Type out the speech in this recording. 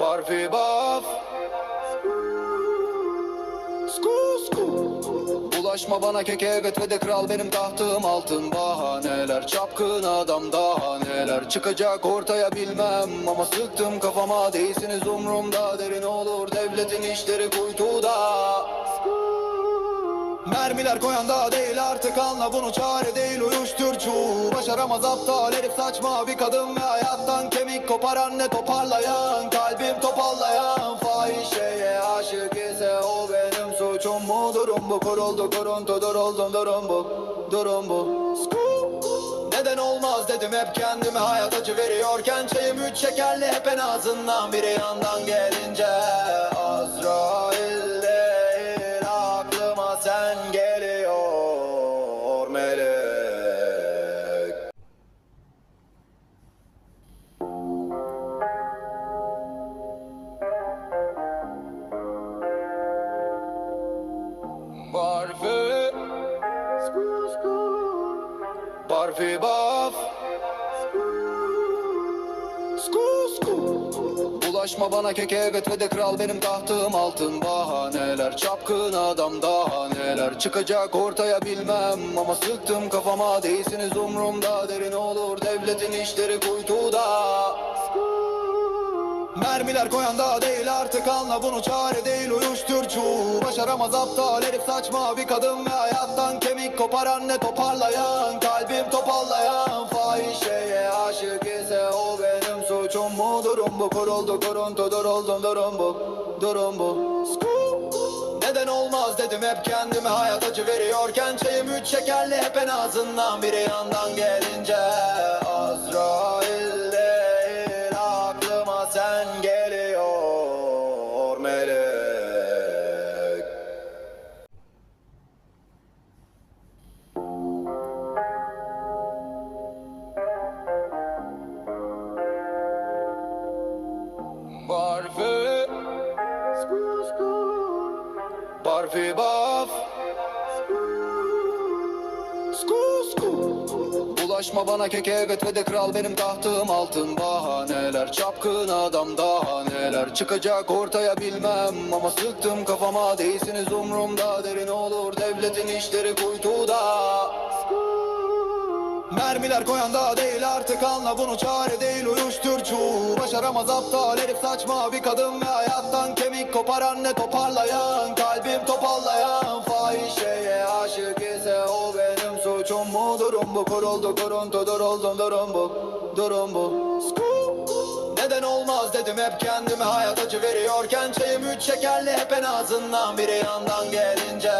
baf. Sku sku. Bulaşma bana keke evet ve de kral benim tahtım altın. Bahaneler Çapkın adam daha neler Çıkacak ortaya bilmem. Ama sıktım kafama Değilsiniz umrumda. Derin olur devletin işleri kuytuda Mermiler koyan da değil artık anla bunu çare değil. Uyuşturcu Başaramaz aptal herif saçma bir kadın ve hayattan kemik koparan ne toparlayan Kalbim topallayan. Fahişeye aşık ise o benim suçum mu? Durum bu kuruldu kuruntu duruldum durum bu durum bu. Neden olmaz dedim hep kendime hayat acı veriyorken. Çayım üç şekerli hep en ağzından biri yandan gelince Barfi Barfi baf. Bulaşma bana keke evet ve de kral benim tahtım altın. Bahaneler Çapkın adam daha neler. Çıkacak ortaya bilmem ama sıktım kafama. Değilsiniz umrumda derin olur devletin işleri kuytuda Mermiler koyan da değil artık anla bunu çare değil. Uyuşturcu Başaramaz aptal herif saçma bir kadın ve hayattan kemik koparan ne toparlayan Kalbim topallayan. Fahişeye aşık ise o benim suçum mu? Durum bu kuruldu kuruntu duruldum durum bu durum bu. Scoop. Neden olmaz dedim hep kendime hayat acı veriyorken. Çayım üç şekerli hep en ağzından biri yandan gelince Azrail Barfi baf. Sku sku. Bulaşma bana keke evet ve de kral benim tahtım altın. Bahaneler Çapkın adam daha neler. Çıkacak ortaya bilmem ama sıktım kafama. Değilsiniz umrumda derin olur devletin işleri kuytuda Mermiler koyan da değil artık anla bunu çare değil. Uyuşturcu Başaramaz aptal herif. Saçma bir kadın ve hayattan kemik koparan ne toparlayan Kalbim topallayan. Fahişeye aşık ise o benim suçum mu? Durum bu kuruldu kuruntu duruldum durum bu durum bu. Neden olmaz dedim hep kendime hayat acı veriyorken. Çayım üç şekerli hep en ağzından biri yandan gelince